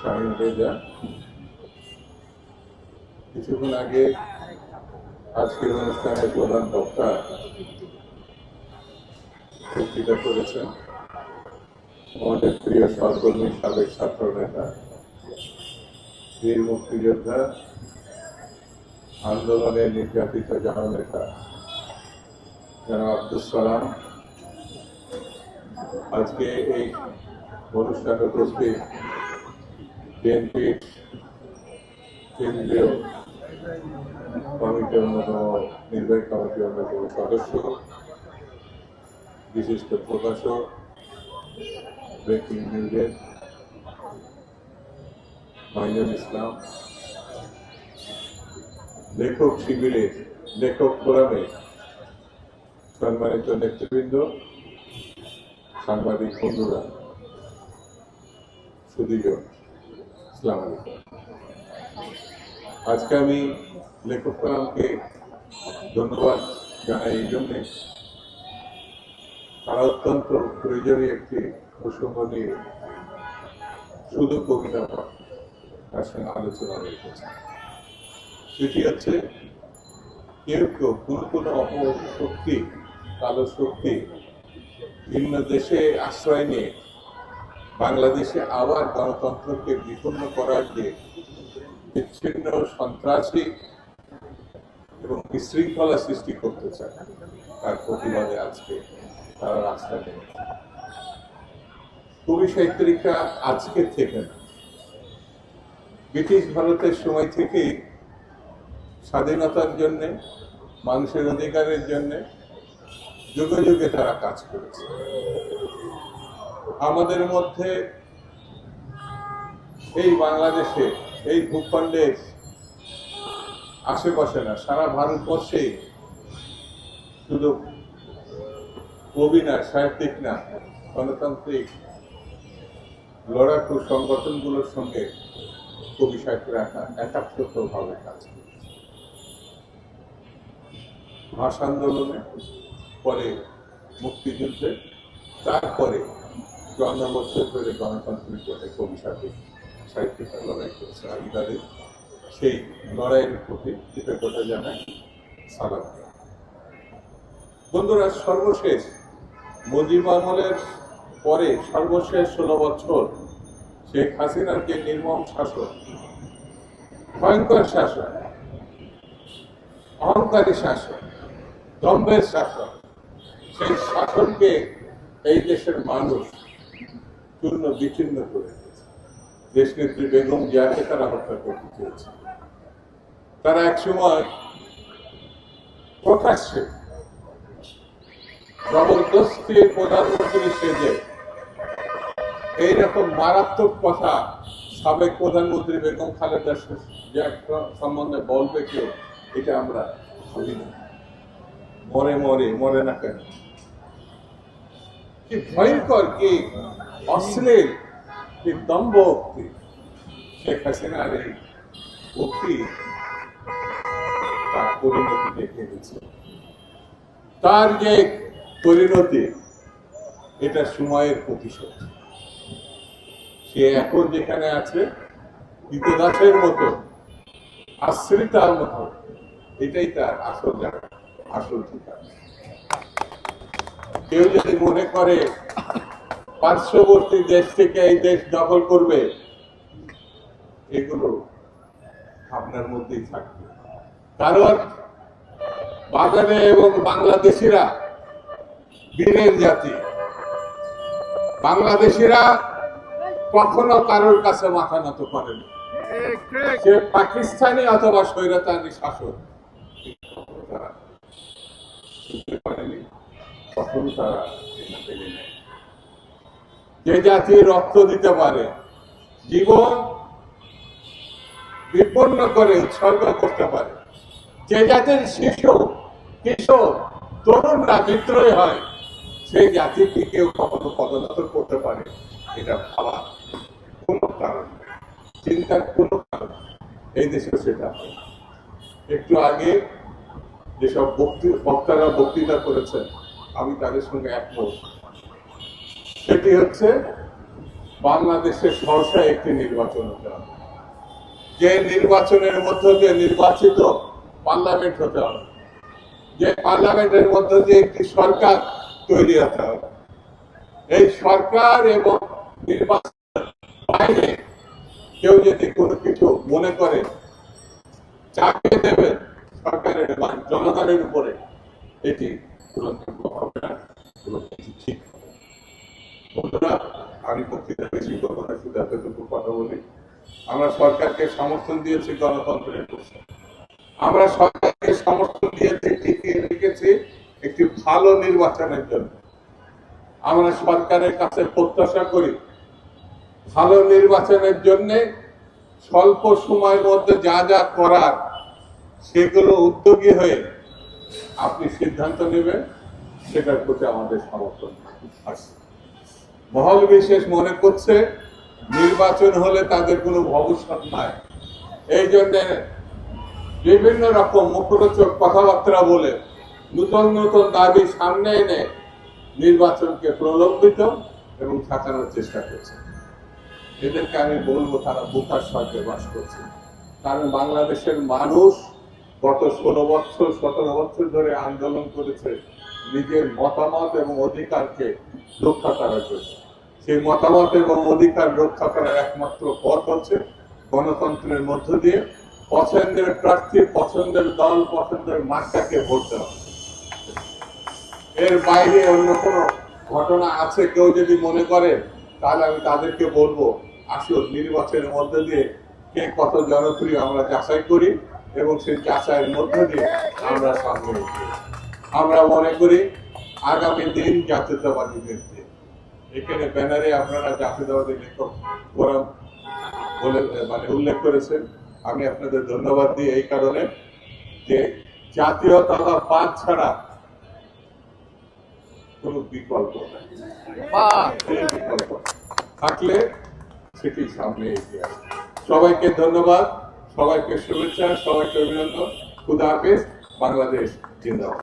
শাহিন রেজা কিছুক্ষণ আগে আজকের অনুষ্ঠানের প্রধান বক্তা বক্তৃতা করেছেন। আমাদের প্রিয় সহকর্মী, সাবেক ছাত্র নেতা বীর মুক্তিযোদ্ধা আন্দোলনের নির্যাতিত জননেতা যেন আব্দুল সালাম। আজকে এই অনুষ্ঠানে উপস্থিত বিএনপির কেন্দ্রীয় কমিটির অন্যতম নির্বাহী কমিটির অন্যতম সদস্য, বিশিষ্ট প্রকাশক, ব্রেকিং নিউজের মাইনুল ইসলাম, লেখক শিবিরের লেখক ফোরামে সম্মানিত নেতৃবৃন্দ, সাংবাদিক বন্ধুরা সুদীজন আলাইকুম। আজকে আমি লেখক ফোরামকে ধন্যবাদ জানাই এই জন্যে। তারা অত্যন্ত প্রয়োজনীয় একটি প্রসঙ্গ নিয়ে শুধু কবিতা তার সঙ্গে আলোচনা রেখেছে সেটি হচ্ছে, কেউ কেউ কোনো কোনো অপশক্তি, কালো শক্তি, ভিন্ন দেশে আশ্রয় নিয়ে বাংলাদেশে আবার গণতন্ত্রকে বিপন্ন করার যে বিচ্ছিন্ন সন্ত্রাসী এবং বিশৃঙ্খলা সৃষ্টি করতে চায়, তার প্রতিবাদে আজকে তারা রাস্তা নেমে কবি সাহিত্যিকা আজকে থেকে না। ব্রিটিশ ভারতের সময় থেকেই স্বাধীনতার জন্য, মানুষের অধিকারের জন্য যুগে যুগে তারা কাজ করেছে। আমাদের মধ্যে এই বাংলাদেশে, এই ভূখণ্ডের আশেপাশে না, সারা ভারতবর্ষে শুধু কবি না সাহিত্যিক না, গণতান্ত্রিক লড়াকু সংগঠনগুলোর সঙ্গে কবি সাহিত্যরা একাত্মভাবে কাজ ভাষা আন্দোলনে পরে মুক্তিযুদ্ধে তারপরে চন্দ্র বছর ধরে গণতান্ত্রিক পথে কবি সাহিত্যিক সাহিত্যিকরা লড়াই করেছে আমি তাদের সেই লড়াইয়ের প্রতি কৃতজ্ঞতা জানাই, সালাম। বন্ধুরা, সর্বশেষ মুজিব আমলের পরে সর্বশেষ ষোলো বছর শেখ হাসিনার যে নির্মম শাসন, ভয়ঙ্কর শাসন, অহংকারী শাসন দম্ভের শাসন, সেই শাসনকে এই দেশের মানুষ চূর্ণ বিচ্ছিন্ন করে দিয়েছে। দেশ নেত্রী বেগম জিয়াকে তারা হত্যা করতে চেয়েছে। তারা একসময় প্রকাশ্যে জবরদস্তি প্রধানমন্ত্রী সেজে এইরকম মারাত্মক কথা সাবেক প্রধানমন্ত্রী বেগম খালেদা সম্বন্ধে বলবে কেউ, এটা আমরা ভাবি না। মরে মরে মরে না কেন? কি ভয়ঙ্কর কি? অশ্লীল দম্ভ উক্তি শেখ হাসিনার এই উক্তি তার পরিণতি দেখে গেছে তার যে পরিণতি, এটা সময়ের প্রতিশোধ। সে এখন যেখানে আছে কীতদাসের মতো, আশ্রিতার মতো, এটাই তার আসল জায়গা, আসল ঠিকানা। কেউ যদি মনে করে পার্শ্ববর্তী দেশ থেকে এই দেশ দখল করবে, এগুলো আপনার মধ্যেই থাকবে। কারণ বাগানে এবং বাংলাদেশিরা বীরের জাতি। বাংলাদেশিরা কখনো কারোর কাছে মাথা নত করেনি সে পাকিস্তানি অথবা স্বৈরাচারী শাসক। কখনো তারা মেনে নেয়। যে জাতি রক্ত দিতে পারে, জীবন বিপন্ন করে উৎসর্গ করতে পারে। যে জাতির শিশু, কিশোর, তরুণরা বিদ্রোহী হয়, সেই জাতিকে কেউ কখনো পদনত করতে পারে, এটা ভাবা কোনো কারণ চিন্তার কোনো কারণ এই দেশে সেটা একটু আগে যেসব বক্তৃ বক্তারা বক্তৃতা করেছেন, আমি তাদের সঙ্গে একমত। সেটি হচ্ছে বাংলাদেশের সহসা একটি নির্বাচন হতে হবে। যে নির্বাচনের মধ্য দিয়ে নির্বাচিত পার্লামেন্ট হতে হবে। যে পার্লামেন্টের মধ্য দিয়ে একটি সরকার তৈরি হতে হবে। এই সরকার এবং নির্বাচনের বাইরে কেউ যদি কোনো কিছু মনে করে, চাপিয়ে দেবে সরকারের জনগণের উপরে, এটি গ্রহণযোগ্য হবে না এবং এটি ঠিক হবে না। বন্ধুরা আমি বক্তৃতা বেশি করব না শুধু এতটুকু কথা বলি। আমরা সরকারকে সমর্থন দিয়েছি, গণতন্ত্রের প্রশ্নে আমরা সরকারকে সমর্থন দিয়েছি, টিকিয়ে রেখেছি একটি ভালো নির্বাচনের জন্য। আমরা সরকারের কাছে প্রত্যাশা করি, ভালো নির্বাচনের জন্য স্বল্প সময়ের মধ্যে যা যা করার, সেগুলো উদ্যোগী হয়ে আপনি সিদ্ধান্ত নেবেন, সেটার প্রতি আমাদের সমর্থন আছে। মহল বিশেষ মনে করছে, নির্বাচন হলে তাদের কোনো ভবিষ্যৎ নাই। এই জন্য বিভিন্ন রকম মুখরোচক কথাবার্তা বলে নতুন নতুন দাবি সামনে এনে নির্বাচনকে প্রলম্বিত এবং ঠেকানোর চেষ্টা করছে। এদেরকে আমি বলব, তারা বোকার স্বর্গে বাস করছে। কারণ বাংলাদেশের মানুষ গত ষোলো বছর, সতেরো বছর ধরে আন্দোলন করেছে। নিজের মতামত এবং অধিকারকে রক্ষা করার জন্য। সেই মতামত এবং অধিকার রক্ষা করার একমাত্র পথ হচ্ছে গণতন্ত্রের মধ্য দিয়ে পছন্দের প্রার্থী, পছন্দের দল, পছন্দের মার্কাকে ভোট দেওয়া। এর বাইরে অন্য কোনো ঘটনা আছে কেউ যদি মনে করে, তাহলে আমি তাদেরকে বলব, আসুন নির্বাচনের মধ্য দিয়ে কে কত জনপ্রিয় আমরা যাচাই করি এবং সেই যাচাইয়ের মধ্য দিয়ে আমরা সামনে উঠি আমরা মনে করি আগামী দিন জাতীয়তাবাদীদের দিন এখানে ব্যানারে আপনারা জাতীয়তাবাদী লেখক ফোরাম বলে মানে উল্লেখ করেছেন। আমি আপনাদের ধন্যবাদ দিই এই কারণে যে জাতীয়তাবাদ ছাড়া কোনো বিকল্প নাই। থাকলে সেটি সামনে এগিয়ে সবাইকে ধন্যবাদ, সবাইকে শুভেচ্ছা, সবাইকে অভিনন্দন। খুদা হাফেজ, বাংলাদেশ জিন্দাবাদ।